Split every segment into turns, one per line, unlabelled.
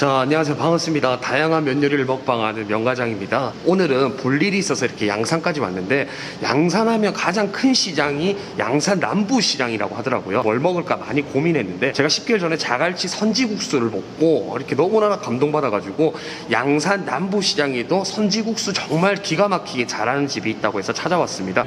자, 안녕하세요. 반갑습니다. 다양한 면 요리를 먹방하는 명가장입니다. 오늘은 볼 일이 있어서 이렇게 양산까지 왔는데 양산하면 가장 큰 시장이 양산 남부 시장이라고 하더라고요. 뭘 먹을까 많이 고민했는데 제가 10개월 전에 자갈치 선지국수를 먹고 이렇게 너무나 감동받아가지고 양산 남부 시장에도 선지국수 정말 기가 막히게 잘하는 집이 있다고 해서 찾아왔습니다.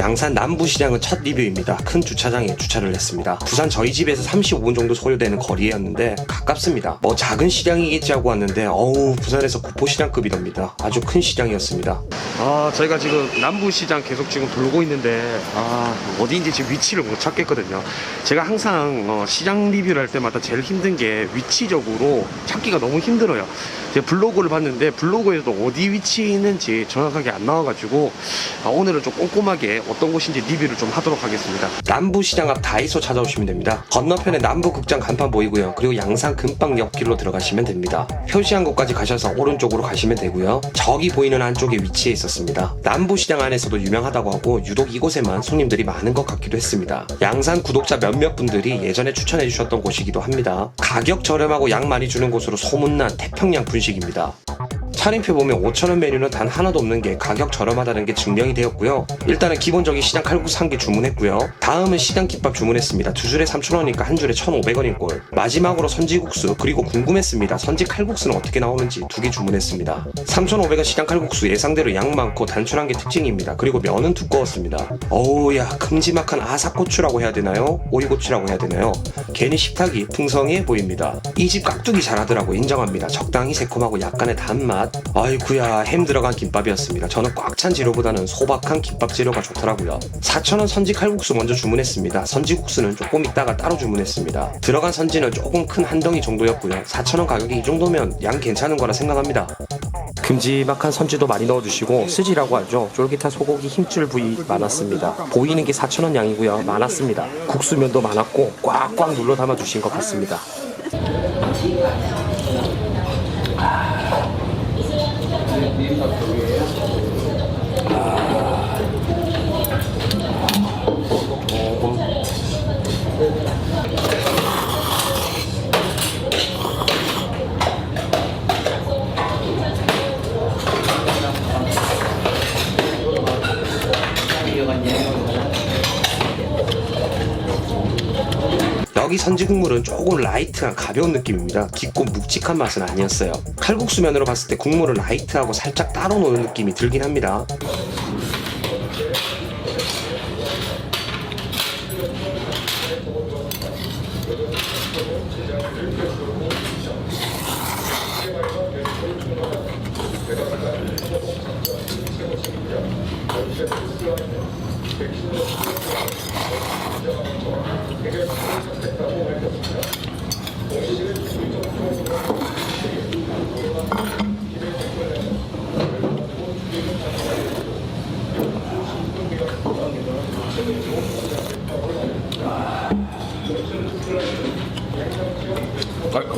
양산 남부시장은 첫 리뷰입니다. 큰 주차장에 주차를 했습니다. 부산 저희 집에서 35분 정도 소요되는 거리였는데 가깝습니다. 뭐 작은 시장이겠지 하고 왔는데 어우 부산에서 구포시장급이랍니다. 아주 큰 시장이었습니다. 아 저희가 지금 남부시장 계속 지금 돌고 있는데 아 어디인지 지금 위치를 못 찾겠거든요. 제가 항상 어, 시장 리뷰를 할 때마다 제일 힘든 게 위치적으로 찾기가 너무 힘들어요. 제가 블로그를 봤는데 블로그에도 어디 위치에 있는지 정확하게 안 나와가지고 아, 오늘은 좀 꼼꼼하게 어떤 곳인지 리뷰를 좀 하도록 하겠습니다. 남부시장 앞 다이소 찾아오시면 됩니다. 건너편에 남부극장 간판 보이고요. 그리고 양산 금방 옆길로 들어가시면 됩니다. 표시한 곳까지 가셔서 오른쪽으로 가시면 되고요. 저기 보이는 안쪽에 위치해 있었습니다. 남부시장 안에서도 유명하다고 하고 유독 이곳에만 손님들이 많은 것 같기도 했습니다. 양산 구독자 몇몇 분들이 예전에 추천해 주셨던 곳이기도 합니다. 가격 저렴하고 양 많이 주는 곳으로 소문난 태평양 분식입니다. 차림표 보면 5,000원 메뉴는 단 하나도 없는 게 가격 저렴하다는 게 증명이 되었고요. 일단은 기본적인 시장 칼국수 한 개 주문했고요. 다음은 시장 김밥 주문했습니다. 두 줄에 3,000원이니까 한 줄에 1,500원인 꼴. 마지막으로 선지국수 그리고 궁금했습니다. 선지 칼국수는 어떻게 나오는지 두 개 주문했습니다. 3,500원 시장 칼국수 예상대로 양 많고 단출한 게 특징입니다. 그리고 면은 두꺼웠습니다. 어우야 큼지막한 아삭고추라고 해야 되나요? 오이고추라고 해야 되나요? 괜히 식탁이 풍성해 보입니다. 이 집 깍두기 잘하더라고 인정합니다. 적당히 새콤하고 약간의 단맛. 아이구야 햄 들어간 김밥이었습니다. 저는 꽉 찬 재료보다는 소박한 김밥 재료가 좋더라고요. 4,000원 선지 칼국수 먼저 주문했습니다. 선지 국수는 조금 있다가 따로 주문했습니다. 들어간 선지는 조금 큰 한 덩이 정도였고요. 4,000원 가격이 이 정도면 양 괜찮은 거라 생각합니다. 큼지막한 선지도 많이 넣어주시고 스지라고 하죠. 쫄깃한 소고기 힘줄 부위 많았습니다. 보이는 게 4,000원 양이고요. 많았습니다. 국수면도 많았고 꽉꽉 눌러 담아주신 것 같습니다. 여기 선지 국물은 조금 라이트한 가벼운 느낌입니다. 깊고 묵직한 맛은 아니었어요. 칼국수 면으로 봤을 때 국물은 라이트하고 살짝 따로 노는 느낌이 들긴 합니다.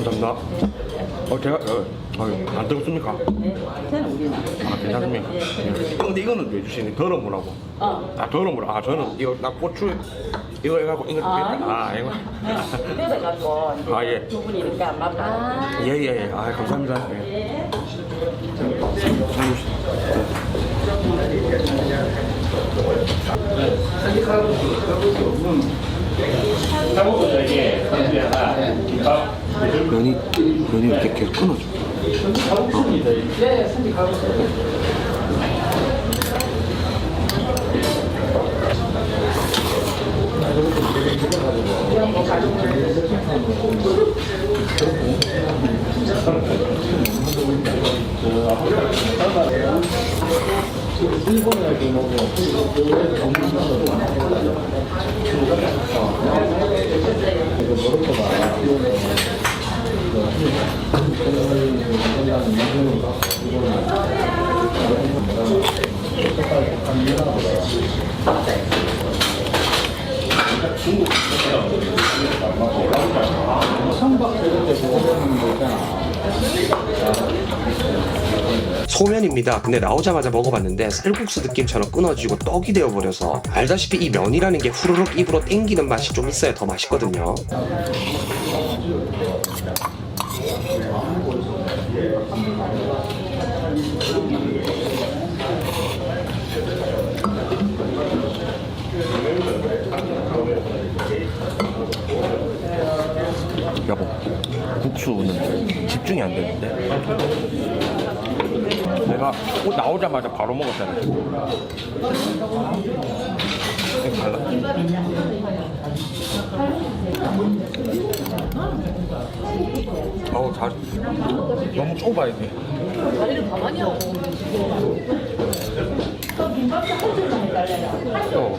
감사합니다. 어, 제가, 어, 어, 안 뜨겁습니까?
괜찮아 우리는.
아, 괜찮습니까? 네. 근데 이거는 왜 주시니? 덜어 무라고.
어.
아, 덜어 무라. 아, 저는 이거, 나 고추, 이거 해갖고, 이거, 아, 아, 이거.
그래가지고 이제
아, 예.
두 분이니까 맞다.
예, 예, 예. 아, 감사합니다. 예. 면이, 면이 이렇게 계속 끊어져. 소면입니다. 근데 나오자마자 먹어봤는데 쌀국수 느낌처럼 끊어지고 떡이 되어버려서 알다시피 이 면이라는 게 후루룩 입으로 땡기는 맛이 좀 있어야 더 맛있거든요.
여보, 국수는 집중이 안 되는데. 내가 어, 나오자마자 바로 먹었잖아. 달라. 어우, 잘. 너무 좁아, 이게. 어.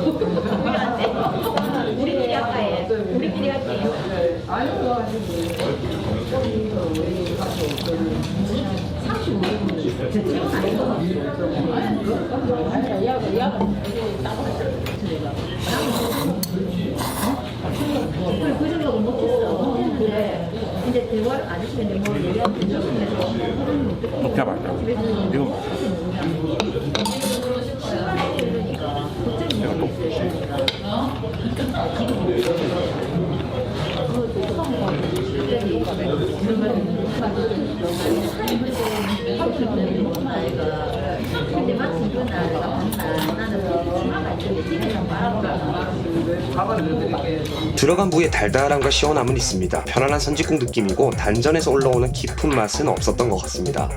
우리끼리 할까 해. 우리끼리 할게. 그 정도 못했어. 못했는데 이제 대화를 안 이제 뭐 얘기하면 해서
진짜 맛있다. 이거 맛있다. 내가 또
근데 마침 그날 내가 봤다. 나는 치마가 있는데 집에서 말아보라.
들어간 부에 달달함과 시원함은 있습니다. 편안한 선지국 느낌이고 단전에서 올라오는 깊은 맛은 없었던 것 같습니다.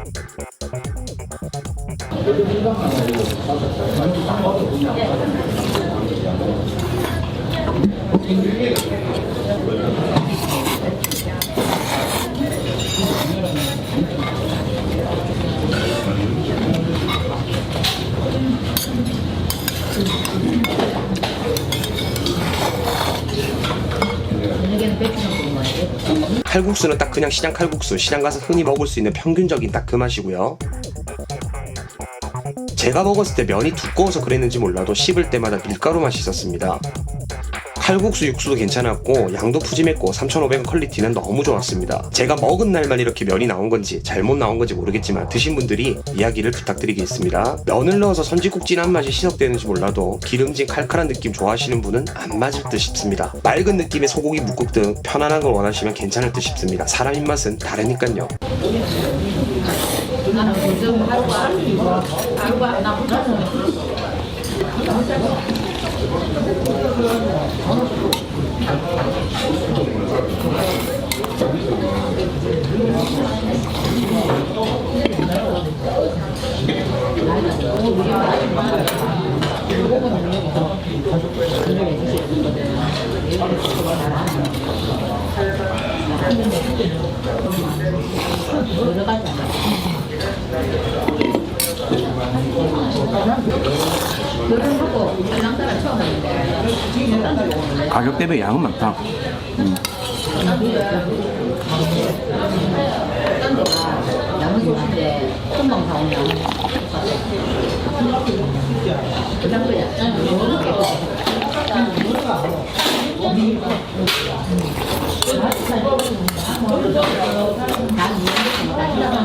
칼국수는 딱 그냥 시장 칼국수, 시장 가서 흔히 먹을 수 있는 평균적인 딱 그 맛이고요. 제가 먹었을 때 면이 두꺼워서 그랬는지 몰라도 씹을 때마다 밀가루 맛이 있었습니다. 칼국수 육수도 괜찮았고 양도 푸짐했고 3,500원 퀄리티는 너무 좋았습니다. 제가 먹은 날만 이렇게 면이 나온 건지 잘못 나온 건지 모르겠지만 드신 분들이 이야기를 부탁드리겠습니다. 면을 넣어서 선지국 진한 맛이 시석되는지 몰라도 기름진 칼칼한 느낌 좋아하시는 분은 안 맞을 듯 싶습니다. 맑은 느낌의 소고기 묵국 등 편안한 걸 원하시면 괜찮을 듯 싶습니다. 사람 입맛은 다르니까요.
나는 요즘 하루가 하루가 나보다는 여러 가지 안
가격 대비 양은 많다. 음.
깨끗해 다 이해했으니까 신랑은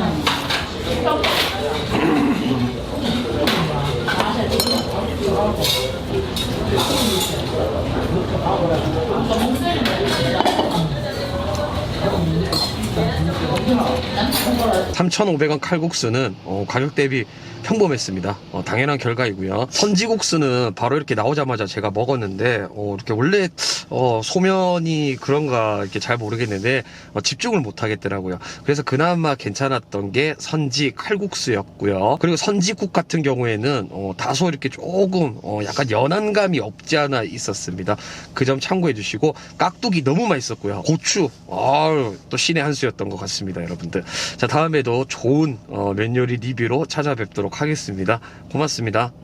삼 3,500원 칼국수는 어, 가격 대비 평범했습니다. 어, 당연한 결과이고요. 선지국수는 바로 이렇게 나오자마자 제가 먹었는데 어, 이렇게 원래 어, 소면이 그런가 이렇게 잘 모르겠는데 어, 집중을 못 하겠더라고요. 그래서 그나마 괜찮았던 게 선지 칼국수였고요. 그리고 선지국 같은 경우에는 어, 다소 이렇게 조금 어, 약간 연한 감이 없지 않아 있었습니다. 그 점 참고해 주시고 깍두기 너무 맛있었고요. 고추 아유, 또 신의 한 수였던 것 같습니다, 여러분들. 자 다음에도 좋은 어, 면 요리 리뷰로 찾아뵙 도록 하겠습니다. 고맙습니다.